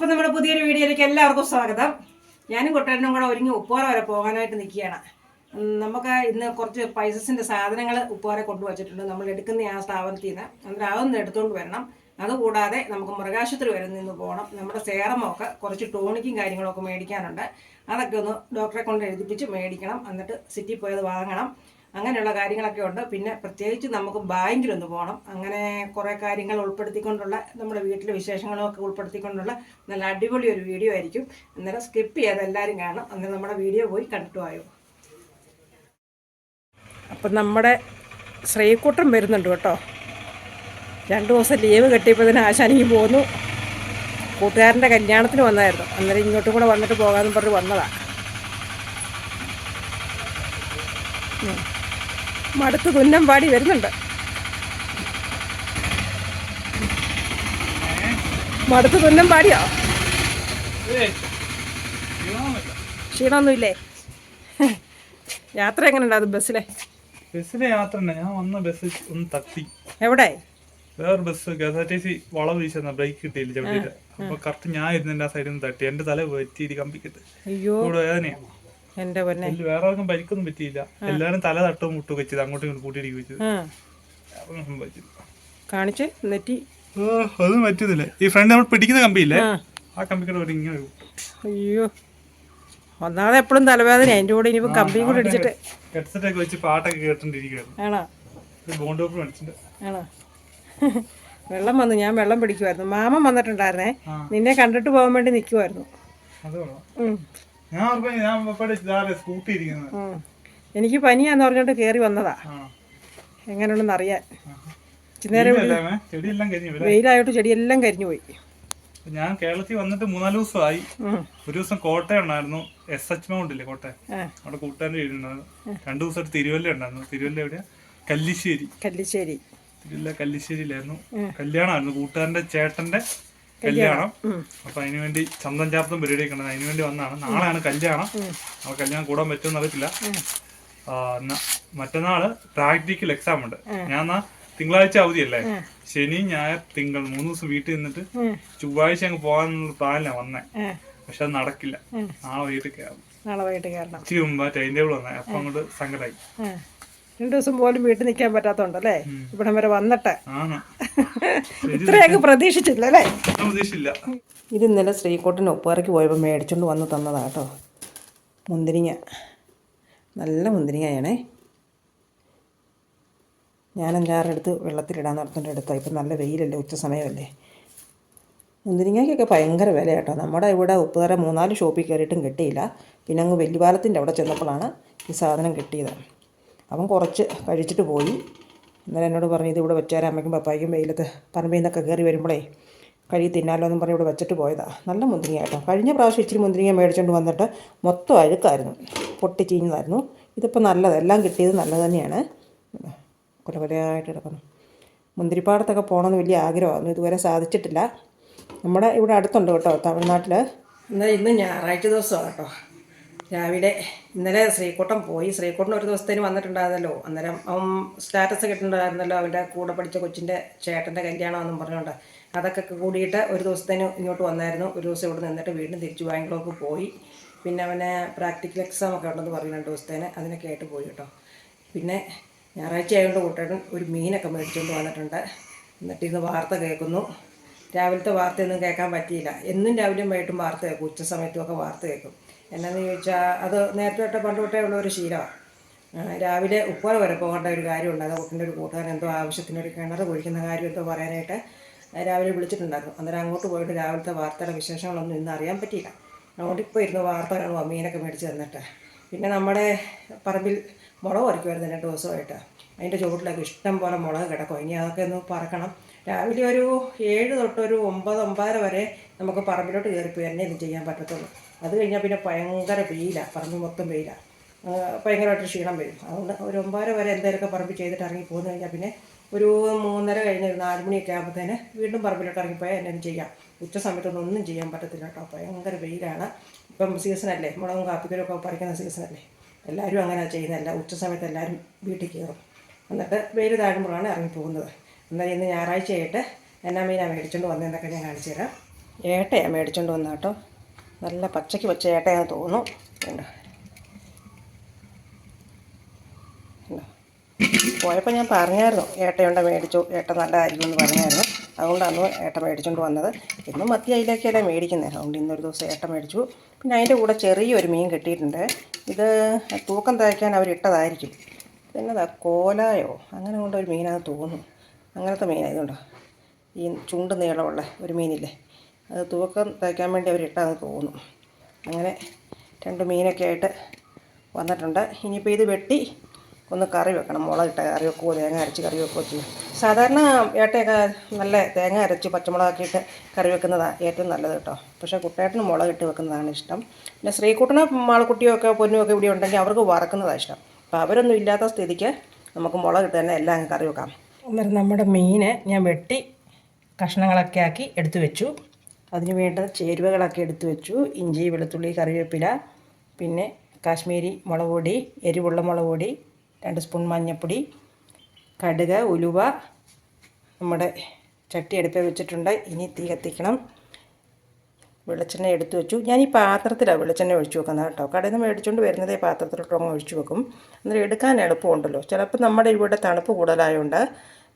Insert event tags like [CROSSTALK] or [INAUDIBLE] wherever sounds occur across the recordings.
അപ്പം നമ്മുടെ പുതിയൊരു വീഡിയോയിലേക്ക് എല്ലാവർക്കും സ്വാഗതം. ഞാനും കുട്ടനും കൂടെ ഒരുങ്ങി ഉപ്പോറ വരെ പോകാനായിട്ട് നിൽക്കുകയാണ്. നമുക്ക് ഇന്ന് കുറച്ച് പൈസസിന്റെ സാധനങ്ങൾ ഉപ്പോറെ കൊണ്ടുവച്ചിട്ടുണ്ട്. നമ്മൾ എടുക്കുന്ന ആ സ്ഥാപനത്തിൽ നിന്ന്. അന്നേരം അതൊന്ന് എടുത്തുകൊണ്ട് വരണം. അതുകൂടാതെ നമുക്ക് മൃഗാശുപത്രി വരെ നിന്ന് പോകണം. നമ്മുടെ സേറമൊക്കെ കുറച്ച് ടോണിക്കും കാര്യങ്ങളൊക്കെ മേടിക്കാനുണ്ട്. അതൊക്കെ ഒന്ന് ഡോക്ടറെ കൊണ്ട് എഴുതിപ്പിച്ച് മേടിക്കണം. എന്നിട്ട് സിറ്റി പോയത് വാങ്ങണം. അങ്ങനെയുള്ള കാര്യങ്ങളൊക്കെ ഉണ്ട്. പിന്നെ പ്രത്യേകിച്ച് നമുക്ക് ബാങ്കിലൊന്ന് പോകണം അങ്ങനെ കുറേ കാര്യങ്ങൾ ഉൾപ്പെടുത്തിക്കൊണ്ടുള്ള നമ്മുടെ വീട്ടിലെ വിശേഷങ്ങളൊക്കെ ഉൾപ്പെടുത്തിക്കൊണ്ടുള്ള നല്ല അടിപൊളി ഒരു വീഡിയോ ആയിരിക്കും. അന്നേരം സ്കിപ്പ് ചെയ്യാതെ എല്ലാവരും കാണും അന്നേരം നമ്മുടെ വീഡിയോ പോയി കണ്ടിട്ട് ആയോ അപ്പം നമ്മുടെ ശ്രീക്കൂട്ടം വരുന്നുണ്ട് കേട്ടോ. രണ്ട് ദിവസം ലീവ് കെട്ടിയപ്പോൾ ഇതിന് ആശാനിക്ക് പോന്നു. കൂട്ടുകാരന്റെ കല്യാണത്തിന് വന്നായിരുന്നു. അന്നേരം ഇങ്ങോട്ടും കൂടെ വന്നിട്ട് പോകാമെന്ന് പറഞ്ഞ് വന്നതാണ് മടുത്ത് തുന്നം പാടി വരുന്നുണ്ട്. മടുത്ത് തുന്നം പാടിയോ? ക്ഷീണമൊന്നുമില്ലേ? യാത്ര എങ്ങനെ ഉണ്ടാകും ബസ്സിലെ? ബസ്സിലെ യാത്ര ഞാൻ വന്ന ബസ് ഒന്ന് തട്ടി. എവിടെ? വേറെ bus K S R T C വളം വീശുന്ന ബ്രേക്ക് കിട്ടിയില്ല ചവിട്ടിട്ട് അപ്പൊ കറക്റ്റ് ഞാൻ ഇരുന്നതിന്റെ ആ സൈഡിൽ നിന്ന് തട്ടി. എന്റെ തല പറ്റി കമ്പിക്കിട്ട് അയ്യോ. വേദനയാണ് എന്റെ പൊന്നെ. വേറെ ആർക്കും പരിക്കൊന്നും പറ്റിയില്ല. എല്ലാരും തല തട്ടും മുട്ടും വെച്ചത് അങ്ങോട്ടും ഇങ്ങോട്ടും കൂട്ടിയിടിക്കും വെച്ചത് അതൊന്നും സംഭവിച്ചില്ല. കാണിച്ച് നെറ്റി. ഓ അതും പറ്റുന്നില്ല ഈ ഫ്രണ്ട് നമ്മൾ പിടിക്കുന്ന കമ്പിയില്ലേ? ആ. കമ്പിക്കൂടെ ഒരു ഇങ്ങനെ അയ്യോ. ഒന്നാമത് എപ്പോഴും തലവേദന എന്റെ കൂടെ ഇനി കമ്പിയും കൂടെ അടിച്ചിട്ട് ഹെഡ്സെറ്റ് ഒക്കെ വെച്ച് പാട്ടൊക്കെ കേട്ടോണ്ടിരിക്കുകയായിരുന്നു ആണോ? ബോണ്ട് പേപ്പർ മേടിച്ചിട്ട് ആണോ? വെള്ളം വന്നു. ഞാൻ വെള്ളം പിടിക്കുമായിരുന്നു മാമൻ വന്നിട്ടുണ്ടായിരുന്നേ. നിന്നെ കണ്ടിട്ട് പോകാൻ വേണ്ടി നിൽക്കുമായിരുന്നു ഞാൻ ഓർക്കും ഞാൻ സ്കൂട്ടി ഇരിക്കുന്നത്. എനിക്ക് പനിയാന്ന് പറഞ്ഞോണ്ട് കേറി വന്നതാ. എങ്ങനെയുണ്ടെന്ന് അറിയാൻ. നേരം വെയിലായിട്ട് ചെടിയെല്ലാം കരിഞ്ഞു പോയി ഞാൻ കേരളത്തിൽ വന്നിട്ട് മൂന്നാൽ ദിവസമായി. ഒരു ദിവസം കോട്ടയം ഉണ്ടായിരുന്നു. എസ് എച്ച് മൗണ്ട് ഇല്ലേ കോട്ടയം? അവിടെ കൂട്ടുകാരന്റെ വീടുണ്ടായിരുന്നു രണ്ടു ദിവസമായിട്ട് തിരുവല്ല ഉണ്ടായിരുന്നു. തിരുവല്ല എവിടെയാ? കല്ലിശ്ശേരി. കല്ലിശ്ശേരി. തിരുവല്ല കല്ലിശ്ശേരിയിലായിരുന്നു. കല്യാണമായിരുന്നു. കൂട്ടുകാരന്റെ ചേട്ടന്റെ കല്യാണം. അപ്പൊ അതിനു വേണ്ടി ചന്തം ചാർത്തും പരിപാടിയൊക്കെ കണ്ടത് അതിനു വേണ്ടി വന്നാണ് നാളെയാണ് കല്യാണം. അപ്പൊ കല്യാണം കൂടാൻ പറ്റുമെന്ന് അറിയത്തില്ല മറ്റന്നാൾ പ്രാക്ടിക്കൽ എക്സാം ഉണ്ട്. ഞാൻ എന്നാ തിങ്കളാഴ്ച അവധിയല്ലേ? ശനി ഞായർ തിങ്കൾ മൂന്ന് ദിവസം വീട്ടിൽ നിന്നിട്ട്. ചൊവ്വാഴ്ച അങ്ങ് പോകാനുള്ള പ്ലാനിലാണ് വന്നേ. പക്ഷെ അത് നടക്കില്ല. നാളെ വൈകിട്ട് കയറും നാളെ വൈകിട്ട് കയറണം ഇച്ചിരി മുമ്പ് ടൈം ടേബിൾ വന്നേ. അപ്പൊ അങ്ങോട്ട് സങ്കടമായി രണ്ടു ദിവസം പോലും വീട്ടിൽ നിൽക്കാൻ പറ്റാത്തോണ്ടല്ലേ ഇവിടം വരെ വന്നിട്ട്. [LAUGHS] ഇത്രയൊക്കെ പ്രതീക്ഷിച്ചില്ല അല്ലേ? പ്രതീക്ഷിച്ചില്ല. ഇത് ഇന്നലെ ശ്രീകോട്ടിന് ഉപ്പുകറയ്ക്ക് പോയപ്പോൾ മേടിച്ചുകൊണ്ട് വന്ന് തന്നതാണ് കേട്ടോ. മുന്തിരിങ്ങ. നല്ല മുന്തിരിങ്ങയാണേ. ഞാൻ എല്ലാവരുടെടുത്ത് വെള്ളത്തിലിടാൻ നടത്തേണ്ട എടുത്താൽ ഇപ്പം നല്ല വെയിലല്ലേ ഉച്ച സമയമല്ലേ. മുന്തിരിങ്ങയ്ക്കൊക്കെ ഭയങ്കര വില കേട്ടോ. നമ്മുടെ ഇവിടെ ഉപ്പുകര മൂന്നാൽ ഷോപ്പിൽ കയറിയിട്ടും കിട്ടിയില്ല. പിന്നെ അങ്ങ് വെല്ലുപാലത്തിന്റെ അവിടെ ചെന്നപ്പോഴാണ് ഈ സാധനം കിട്ടിയത്. അവൻ കുറച്ച് കഴിച്ചിട്ട് പോയി. എന്നാലും എന്നോട് പറഞ്ഞു ഇത് ഇവിടെ വെച്ചാൽ അമ്മയ്ക്കും പപ്പായ്ക്കും വെയിലത്ത് പറമ്പിൽ നിന്നൊക്കെ കയറി വരുമ്പോഴേ കഴുകി തിന്നാലോ എന്നും പറഞ്ഞ് ഇവിടെ വെച്ചിട്ട് പോയതാണ് നല്ല മുന്തിരിങ്ങ കേട്ടോ. കഴിഞ്ഞ പ്രാവശ്യം ഇച്ചിരി മുന്തിരിങ്ങ മേടിച്ചുകൊണ്ട് വന്നിട്ട് മൊത്തം അഴുക്കായിരുന്നു. പൊട്ടി ചീഞ്ഞതായിരുന്നു. ഇതിപ്പോൾ നല്ലത് എല്ലാം കിട്ടിയത് നല്ലത് തന്നെയാണ്. കുല കുലയായിട്ട് കിടക്കുന്നു. മുന്തിരിപ്പാടത്തൊക്കെ പോകണമെന്ന് വലിയ ആഗ്രഹമായിരുന്നു. ഇതുവരെ സാധിച്ചിട്ടില്ല. നമ്മുടെ ഇവിടെ അടുത്തുണ്ട് കേട്ടോ തമിഴ്നാട്ടിൽ എന്നാൽ ഇന്ന് ഞായറാഴ്ച ദിവസമാണ് കേട്ടോ. രാവിലെ ഇന്നലെ ശ്രീകോട്ടം പോയി. ശ്രീകോട്ടൻ ഒരു ദിവസത്തേന് വന്നിട്ടുണ്ടായിരുന്നല്ലോ. അന്നേരം അവൻ സ്റ്റാറ്റസ് കിട്ടുന്നുണ്ടായിരുന്നല്ലോ അവന്റെ കൂടെ പഠിച്ച കൊച്ചിന്റെ ചേട്ടന്റെ കല്യാണമെന്നും പറഞ്ഞുകൊണ്ട്. അതൊക്കെ കൂടിയിട്ട് ഒരു ദിവസത്തേന് ഇങ്ങോട്ട് വന്നായിരുന്നു. ഒരു ദിവസം ഇവിടെ നിന്നിട്ട് വീണ്ടും തിരിച്ച് ബാംഗ്ലൂർക്ക് പോയി. പിന്നെ അവനെ പ്രാക്ടിക്കൽ എക്സാം ഒക്കെ ഉണ്ടെന്ന് പറഞ്ഞു രണ്ട് ദിവസത്തേന്. അതിനൊക്കെ ആയിട്ട് പോയി കേട്ടോ. പിന്നെ ഞായറാഴ്ച ആയതുകൊണ്ട് കൂട്ടേട്ടൻ ഒരു മീനൊക്കെ മേടിച്ചുകൊണ്ട് വന്നിട്ടുണ്ട്. എന്നിട്ട് ഇന്ന് വാർത്ത കേൾക്കുന്നു. രാവിലത്തെ വാർത്തയൊന്നും കേൾക്കാൻ പറ്റിയില്ല. എന്നും രാവിലെയും വൈകിട്ടും വാർത്ത കേൾക്കും. ഉച്ച സമയത്തും ഒക്കെ വാർത്ത കേൾക്കും. എന്നാന്ന് ചോദിച്ചാൽ അത് നേരത്തെ തൊട്ട് പണ്ട് തൊട്ടേ ഉള്ള ഒരു ശീലമാണ് രാവിലെ ഉപ്പുവ വരെ പോകേണ്ട ഒരു കാര്യമുണ്ട്. അത് കുട്ടിന്റെ ഒരു കൂട്ടുകാരൻ എന്തോ ആവശ്യത്തിനൊരു കിണർ കുഴിക്കുന്ന കാര്യം എന്തോ പറയാനായിട്ട് രാവിലെ വിളിച്ചിട്ടുണ്ടായിരുന്നു. അന്നേരം അങ്ങോട്ട് പോയിട്ട് രാവിലത്തെ വാർത്തയുടെ വിശേഷങ്ങളൊന്നും ഇന്ന് അറിയാൻ പറ്റിയില്ല. അതുകൊണ്ട് ഇപ്പോൾ ഇരുന്ന് വാർത്ത കാണുമ്പോൾ മീനൊക്കെ മേടിച്ച് തന്നിട്ട്. പിന്നെ നമ്മുടെ പറമ്പിൽ മുളക് പറിക്കുമായിരുന്നു രണ്ട് ദിവസമായിട്ട്. അതിന്റെ ചുവട്ടിലൊക്കെ ഇഷ്ടം പോലെ മുളക് കിടക്കും. ഇനി അതൊക്കെ ഒന്ന് പറക്കണം. രാവിലെ ഒരു ഏഴ് ഒരു ഒമ്പത് ഒമ്പതര വരെ നമുക്ക് പറമ്പിലോട്ട് കയറിപ്പോയി തന്നെ ഇത് ചെയ്യാൻ പറ്റത്തുള്ളൂ. അത് കഴിഞ്ഞാൽ പിന്നെ ഭയങ്കര വെയിലാണ് പറമ്പ് മൊത്തം വെയിലാണ് ഭയങ്കരമായിട്ട് ക്ഷീണം വരും. അതുകൊണ്ട് ഒരു ഒമ്പതര വരെ എന്തെങ്കിലുമൊക്കെ പറമ്പ് ചെയ്തിട്ട് ഇറങ്ങി പോകുന്നു കഴിഞ്ഞാൽ പിന്നെ ഒരു മൂന്നര കഴിഞ്ഞ് ഒരു നാല് മണിയൊക്കെ ആകുമ്പോഴത്തേന് വീണ്ടും പറമ്പിലോട്ട് ഇറങ്ങിപ്പോയാൽ എന്നെ ചെയ്യാം. ഉച്ച സമയത്തൊന്നും ഒന്നും ചെയ്യാൻ പറ്റത്തില്ല കേട്ടോ. ഭയങ്കര വെയിലാണ്. ഇപ്പം സീസണല്ലേ മുളകും കാപ്പിക്കലും ഒക്കെ പറിക്കുന്ന സീസണല്ലേ. എല്ലാവരും അങ്ങനെ ചെയ്യുന്നതല്ല ഉച്ച സമയത്ത് എല്ലാവരും വീട്ടിൽ കയറും. എന്നിട്ട് വെയിൽ താഴുമ്പോഴാണ് ഇറങ്ങി പോകുന്നത്. എന്നാൽ ഇന്ന് ഞായറാഴ്ച ആയിട്ട് എന്നാ മീനാണ് മേടിച്ചുകൊണ്ട് വന്നതെന്നൊക്കെ ഞാൻ കാണിച്ചു തരാം. ഏട്ടയാണ് മേടിച്ചുകൊണ്ട് വന്ന കേട്ടോ. നല്ല പച്ചയ്ക്ക് പച്ച ഏട്ടയാന്ന് തോന്നുന്നു. കണ്ടോ? പോയപ്പോൾ ഞാൻ പറഞ്ഞായിരുന്നു ഏട്ടയുണ്ട മേടിച്ചു ഏട്ട നല്ലതായിരിക്കും എന്ന് പറഞ്ഞായിരുന്നു. അതുകൊണ്ടാണ് ഏട്ട മേടിച്ചുകൊണ്ട് വന്നത്. ഇന്നും മത്തി അതിലേക്കല്ലേ മേടിക്കുന്നത് അതുകൊണ്ട് ഇന്നൊരു ദിവസം ഏട്ട മേടിച്ചു. പിന്നെ അതിന്റെ കൂടെ ചെറിയൊരു മീൻ കിട്ടിയിട്ടുണ്ട്. ഇത് തൂക്കം തയ്ക്കാൻ അവരിട്ടതായിരിക്കും. പിന്നെ കോലായോ? അങ്ങനെ കൊണ്ടൊരു മീനാണെന്ന് തോന്നുന്നു. അങ്ങനത്തെ മീനായതുകൊണ്ടോ ഈ ചുണ്ട് നീളമുള്ള ഒരു മീനില്ലേ? അത് തൂക്കം തയ്ക്കാൻ വേണ്ടി അവരിട്ടാന്ന് തോന്നുന്നു. അങ്ങനെ രണ്ട് മീനൊക്കെ ആയിട്ട് വന്നിട്ടുണ്ട്. ഇനിയിപ്പോൾ ഇത് വെട്ടി ഒന്ന് കറി വെക്കണം. മുളകിട്ട കറി വെക്കുമോ തേങ്ങ അരച്ച് കറി വെക്കുകയോ ചെയ്യും സാധാരണ ഏട്ടയൊക്കെ നല്ല തേങ്ങ അരച്ച് പച്ചമുളകാക്കിയിട്ട് കറി വെക്കുന്നതാണ് ഏറ്റവും നല്ലത് കേട്ടോ. പക്ഷേ കുട്ടേട്ടന് മുളകിട്ട് വെക്കുന്നതാണ് ഇഷ്ടം. പിന്നെ ശ്രീകുട്ടനും മാളക്കുട്ടിയോ ഒക്കെ പൊന്നും ഒക്കെ ഇവിടെ ഉണ്ടെങ്കിൽ അവർക്ക് വറക്കുന്നതാണ് ഇഷ്ടം. അപ്പോൾ അവരൊന്നും ഇല്ലാത്ത സ്ഥിതിക്ക് നമുക്ക് മുളകിട്ട് തന്നെ എല്ലാം കറി വെക്കാം. അന്നേരം നമ്മുടെ മീനെ ഞാൻ വെട്ടി കഷ്ണങ്ങളൊക്കെ ആക്കി എടുത്തു വെച്ചു. അതിന് വേണ്ട ചേരുവകളൊക്കെ എടുത്തു വെച്ചു. ഇഞ്ചി വെളുത്തുള്ളി കറിവേപ്പില പിന്നെ കാശ്മീരി മുളക് പൊടി എരിവുള്ള മുളക് പൊടി രണ്ട് സ്പൂൺ മഞ്ഞൾപ്പൊടി കടുക് ഉലുവ നമ്മുടെ ചട്ടി അടുപ്പിൽ വെച്ചിട്ടുണ്ട്. ഇനി തീ കത്തിക്കണം. വെളിച്ചെണ്ണ എടുത്തു വെച്ചു. ഞാൻ ഈ പാത്രത്തിലാണ് വെളിച്ചെണ്ണ ഒഴിച്ചു വെക്കുന്നത് കേട്ടോ. കടയിൽ നിന്ന് മേടിച്ചുകൊണ്ട് വരുന്നതേ പാത്രത്തിലോട്ട് ഒഴിച്ചു വെക്കും. അന്നേരം എടുക്കാൻ എളുപ്പമുണ്ടല്ലോ ചിലപ്പോൾ നമ്മുടെ ഇവിടെ തണുപ്പ് കൂടുതലായതുകൊണ്ട്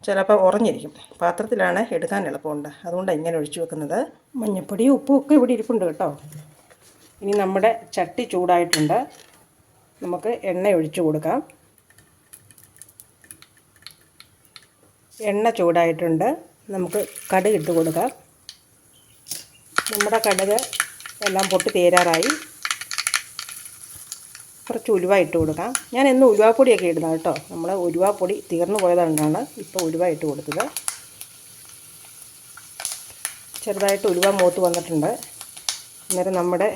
ചിലപ്പോൾ ഉറഞ്ഞിരിക്കും. പാത്രത്തിലാണ് എടുക്കാൻ എളുപ്പമുണ്ട്. അതുകൊണ്ടാണ് ഇങ്ങനെ ഒഴിച്ചു വെക്കുന്നത്. മഞ്ഞൾപ്പൊടി ഉപ്പും ഒക്കെ ഇവിടെ ഇരിപ്പുണ്ട് കേട്ടോ. ഇനി നമ്മുടെ ചട്ടി ചൂടായിട്ടുണ്ട്. നമുക്ക് എണ്ണ ഒഴിച്ചു കൊടുക്കാം. എണ്ണ ചൂടായിട്ടുണ്ട്. നമുക്ക് കടുക് ഇട്ട് കൊടുക്കാം. നമ്മുടെ കടുക് എല്ലാം പൊട്ടി തീരാറായി. കുറച്ച് ഉലുവ ഇട്ട് കൊടുക്കാം. ഞാൻ എന്നും ഉലുവാപ്പൊടിയൊക്കെ ഇടുന്ന കേട്ടോ. നമ്മൾ ഉലുവാപ്പൊടി തീർന്നു പോയതുകൊണ്ടാണ് ഇപ്പോൾ ഉലുവ ഇട്ട് കൊടുത്തത്. ചെറുതായിട്ട് ഉലുവ മൂത്ത് വന്നിട്ടുണ്ട്. അന്നേരം നമ്മുടെ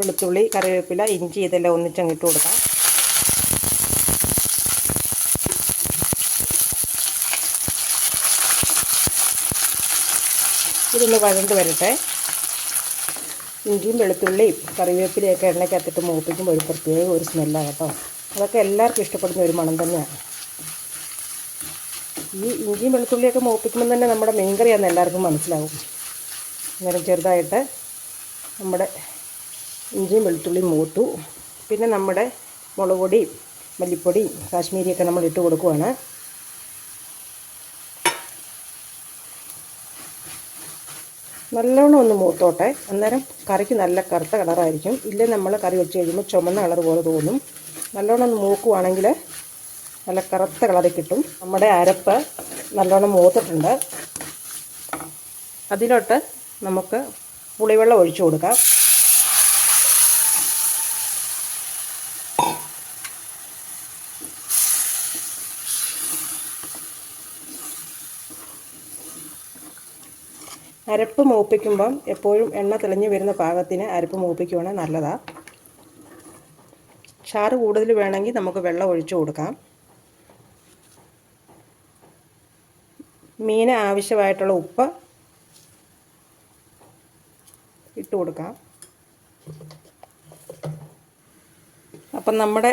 വെളുത്തുള്ളി കറിവേപ്പില ഇഞ്ചി ഇതെല്ലാം ഒന്നിച്ചങ്ങ് ഇട്ട് കൊടുക്കാം. ഇതൊന്ന് വഴണ്ട് വരട്ടെ. ഇഞ്ചിയും വെളുത്തുള്ളിയും കറിവേപ്പിലയൊക്കെ എണ്ണയ്ക്കകത്തിട്ട് മൂപ്പിക്കുമ്പോൾ ഒരു പ്രത്യേക ഒരു സ്മെല്ലാണ് കേട്ടോ. അതൊക്കെ എല്ലാവർക്കും ഇഷ്ടപ്പെടുന്ന ഒരു മണം തന്നെയാണ്. ഈ ഇഞ്ചിയും വെളുത്തുള്ളിയൊക്കെ മൂപ്പിക്കുമ്പോൾ തന്നെ നമ്മുടെ മീൻകറിയാണെന്ന് എല്ലാവർക്കും മനസ്സിലാവും. അന്നേരം ചെറുതായിട്ട് നമ്മുടെ ഇഞ്ചിയും വെളുത്തുള്ളിയും മൂത്തു. പിന്നെ നമ്മുടെ മുളക് പൊടിയും മല്ലിപ്പൊടിയും കാശ്മീരിയൊക്കെ നമ്മൾ ഇട്ട് കൊടുക്കുവാണ്. നല്ലോണം ഒന്ന് മൂത്തോട്ടെ. അന്നേരം കറിക്ക് നല്ല കറുത്ത കളറായിരിക്കും. ഇല്ലേ നമ്മൾ കറി വെച്ച് കഴിയുമ്പോൾ ചുമന്ന കളർ പോലെ തോന്നും. നല്ലോണം ഒന്ന് മൂക്കുവാണെങ്കിൽ നല്ല കറുത്ത കളറിൽ കിട്ടും. നമ്മുടെ അരപ്പ് നല്ലോണം മൂത്തിട്ടുണ്ട്. അതിലോട്ട് നമുക്ക് പുളിവെള്ളം ഒഴിച്ചു കൊടുക്കാം. അരപ്പ് മൂപ്പിക്കുമ്പം എപ്പോഴും എണ്ണ തെളിഞ്ഞു വരുന്ന പാകത്തിന് അരപ്പ് മൂപ്പിക്കുവാണെങ്കിൽ നല്ലതാണ് ചാറ് കൂടുതൽ വേണമെങ്കിൽ നമുക്ക് വെള്ളം ഒഴിച്ചു കൊടുക്കാം. മീന് ആവശ്യമായിട്ടുള്ള ഉപ്പ് ഇട്ട് കൊടുക്കാം. അപ്പം നമ്മുടെ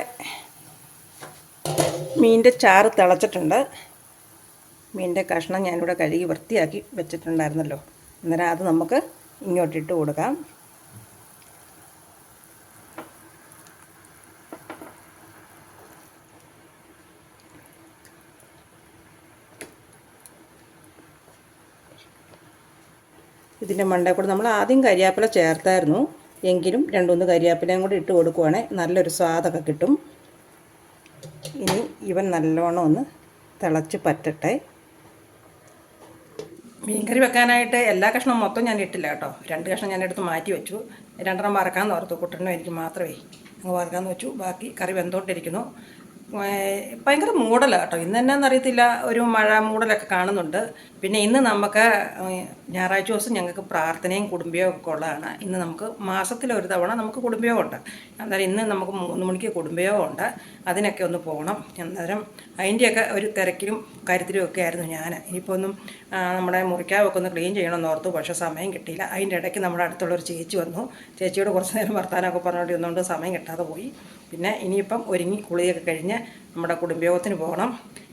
മീന്റെ ചാറ് തിളച്ചിട്ടുണ്ട്. മീന്റെ കഷ്ണം ഞാനിവിടെ കഴുകി വൃത്തിയാക്കി വെച്ചിട്ടുണ്ടായിരുന്നല്ലോ. അന്നേരം അത് നമുക്ക് ഇങ്ങോട്ടിട്ട് കൊടുക്കാം. ഇതിന്റെ മണ്ടയിൽ കൂടെ നമ്മൾ ആദ്യം കരിയാപ്പില ചേർത്തായിരുന്നു. എങ്കിലും രണ്ടുമൂന്ന് കരിയാപ്പിലയും കൂടി ഇട്ട് കൊടുക്കുവാണെങ്കിൽ നല്ലൊരു സ്വാദൊക്കെ കിട്ടും. ഇനി ഇവൻ നല്ലോണം ഒന്ന് തിളച്ച് പറ്റട്ടെ. മീൻകറി വെക്കാനായിട്ട് എല്ലാ കഷ്ണവും മൊത്തം ഞാൻ ഇട്ടില്ല കേട്ടോ. രണ്ട് കഷ്ണം ഞാൻ എടുത്ത് മാറ്റി വെച്ചു. രണ്ടെണ്ണം വറക്കാമെന്ന് ഓർത്തു. കുട്ടനും എനിക്ക് മാത്രമേ അങ്ങ് വറക്കാമെന്ന് വെച്ചു. ബാക്കി കറി വെന്തോണ്ടിരിക്കുന്നു. ഏർ ഭയങ്കര മൂടലാണ് കേട്ടോ. ഇന്ന് എന്നാന്ന് അറിയത്തില്ല ഒരു മഴ മൂടലൊക്കെ കാണുന്നുണ്ട്. പിന്നെ ഇന്ന് നമുക്ക് ഞായറാഴ്ച ദിവസം ഞങ്ങൾക്ക് പ്രാർത്ഥനയും കുടുംബയോഗം ഒക്കെ ഉള്ളതാണ്. ഇന്ന് നമുക്ക് മാസത്തിലൊരു തവണ നമുക്ക് കുടുംബയോഗം ഉണ്ട്. അന്നേരം ഇന്ന് നമുക്ക് മൂന്ന് മണിക്ക് കുടുംബയോഗം ഉണ്ട്. അതിനൊക്കെ ഒന്ന് പോകണം. അന്നേരം അതിന്റെയൊക്കെ ഒരു തിരക്കിലും കാര്യത്തിലും ഒക്കെ ആയിരുന്നു ഞാൻ. ഇനിയിപ്പോൾ ഒന്നും നമ്മുടെ മുറിക്കാവൊക്കെ ഒന്ന് ക്ലീൻ ചെയ്യണമെന്ന് ഓർത്തു. പക്ഷേ സമയം കിട്ടിയില്ല. അതിന്റെ ഇടയ്ക്ക് നമ്മുടെ അടുത്തുള്ള ഒരു ചേച്ചി വന്നു. ചേച്ചിയോട് കുറച്ച് നേരം വർത്താനമൊക്കെ പറഞ്ഞുകൊണ്ട് ഇരുന്നുകൊണ്ട് സമയം കിട്ടാതെ പോയി. പിന്നെ ഇനിയിപ്പം ഒരുങ്ങി കുളിയൊക്കെ കഴിഞ്ഞ് നമ്മുടെ കുടുംബയോഗത്തിന് പോകണം.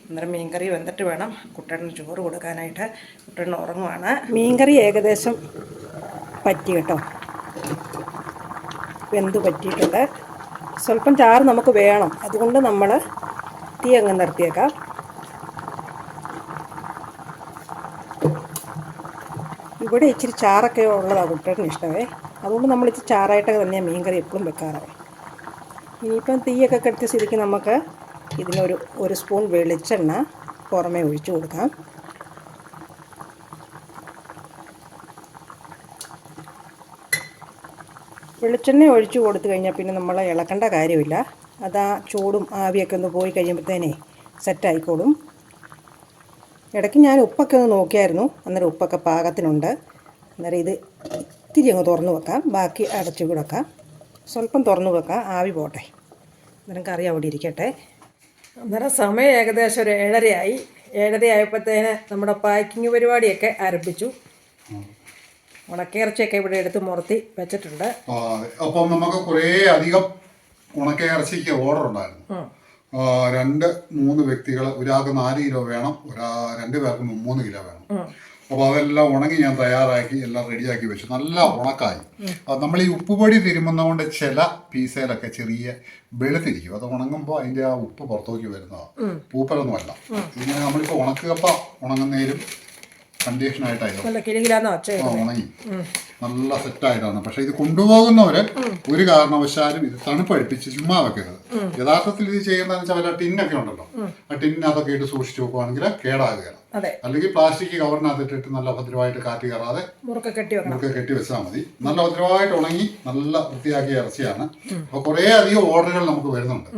അന്നേരം മീൻകറി വെന്തിട്ട് വേണം. കുട്ടേട്ടന് ചോറ് കൊടുക്കാനായിട്ട് കുട്ടേട്ടൻ ഉറങ്ങുവാണ്. മീൻകറി ഏകദേശം പറ്റി കേട്ടോ. വെന്ത് പറ്റിയിട്ടുണ്ട്. സ്വല്പം ചാറ് നമുക്ക് വേണം. അതുകൊണ്ട് നമ്മൾ തീ അങ്ങ് നിർത്തിയേക്കാം. ഇവിടെ ഇച്ചിരി ചാറൊക്കെ ഉള്ളതാണ് കുട്ടികൾക്ക് ഇഷ്ടമേ. അതുകൊണ്ട് നമ്മൾ ഇച്ചിരി ചാറായിട്ടൊക്കെ തന്നെയാണ് മീൻകറി എപ്പോഴും വെക്കാറ്. ഇനിയിപ്പം തീയൊക്കെ കെടുത്തിയ സ്ഥിതിക്ക് നമുക്ക് ഇതിനൊരു ഒരു സ്പൂൺ വെളിച്ചെണ്ണ പുറമേ ഒഴിച്ചു കൊടുക്കാം. വെളിച്ചെണ്ണ ഒഴിച്ചു കൊടുത്തു കഴിഞ്ഞാൽ പിന്നെ നമ്മൾ ഇളക്കേണ്ട കാര്യമില്ല. അതാ ചൂടും ആവിയൊക്കെ ഒന്ന് പോയി കഴിയുമ്പോഴത്തേനെ സെറ്റായിക്കോളും ഇടയ്ക്ക് ഞാൻ ഉപ്പൊക്കെ ഒന്ന് നോക്കിയായിരുന്നു. അന്നേരം ഉപ്പൊക്കെ പാകത്തിനുണ്ട്. അന്നേരം ഇത് ഇത്തിരി അങ്ങ് തുറന്നു വെക്കാം. ബാക്കി അടച്ചു വെക്കാം. സ്വല്പം തുറന്ന് വെക്കാം. ആവി പോട്ടെ. അന്നേരം കറി അവിടെ ഇരിക്കട്ടെ. അന്നേരം സമയം ഏകദേശം ഒരു ഏഴരയായി. ഏഴര ആയപ്പോഴത്തേന് നമ്മുടെ പാക്കിങ് പരിപാടിയൊക്കെ ആരംഭിച്ചു. ഉണക്കിറച്ചിയൊക്കെ ഇവിടെ എടുത്ത് മുറത്തി വെച്ചിട്ടുണ്ട്. അപ്പം നമുക്ക് കുറേ അധികം ഉണക്ക ഇറച്ചിക്ക് ഓർഡർ ഉണ്ടായിരുന്നു രണ്ട് മൂന്ന് വ്യക്തികൾ ഒരാൾക്ക് നാല് കിലോ വേണം ഒരാ രണ്ട് പേർക്ക് മൂന്ന് കിലോ വേണം. അപ്പോൾ അതെല്ലാം ഉണങ്ങി ഞാൻ തയ്യാറാക്കി എല്ലാം റെഡിയാക്കി വെച്ചു. നല്ല ഉണക്കായി. അത് നമ്മൾ ഈ ഉപ്പുപൊടി തിരുമുന്നതുകൊണ്ട് ചില പീസയിലൊക്കെ ചെറിയ വെളുത്തിരിക്കും. അത് ഉണങ്ങുമ്പോൾ അതിന്റെ ആ ഉപ്പ് പുറത്തേക്ക് വരുന്നതാണ്. പൂപ്പലൊന്നുമല്ല. ഇങ്ങനെ നമ്മളിപ്പോൾ ഉണക്കുകപ്പ ഉണങ്ങുന്നതിലും കണ്ടീഷനായിട്ടായിരുന്നു നല്ല കിലുകിലാന്ന് ഒച്ച ഉണങ്ങി. നല്ല സെറ്റായിട്ടാണ്. പക്ഷെ ഇത് കൊണ്ടുപോകുന്നവര് ഒരു കാരണവശാലും ഇത് തണുപ്പടിപ്പിച്ച് ചുമ്മാ വെക്കരുത്. യഥാർത്ഥത്തിൽ ഇത് ചെയ്യുന്നതെന്ന് വെച്ചാൽ വല്ല ടിന്നൊക്കെ ഉണ്ടല്ലോ. ആ ടിന്നകത്തൊക്കെ ഇട്ട് സൂക്ഷിച്ചു വെക്കുവാണെങ്കിൽ കേടാകുകയാണ്. അല്ലെങ്കിൽ പ്ലാസ്റ്റിക് കവറിനകത്ത് ഇട്ടിട്ട് നല്ല ഭദ്രമായിട്ട് കാറ്റ് കയറാതെ മുറുക്കെ കെട്ടി വെച്ചാൽ മതി. നല്ല ഭദ്രമായിട്ട് ഉണങ്ങി നല്ല വൃത്തിയാക്കിയ ഇറച്ചിയാണ്. അപ്പൊ കുറേ അധികം ഓർഡറുകൾ നമുക്ക് വരുന്നുണ്ട്.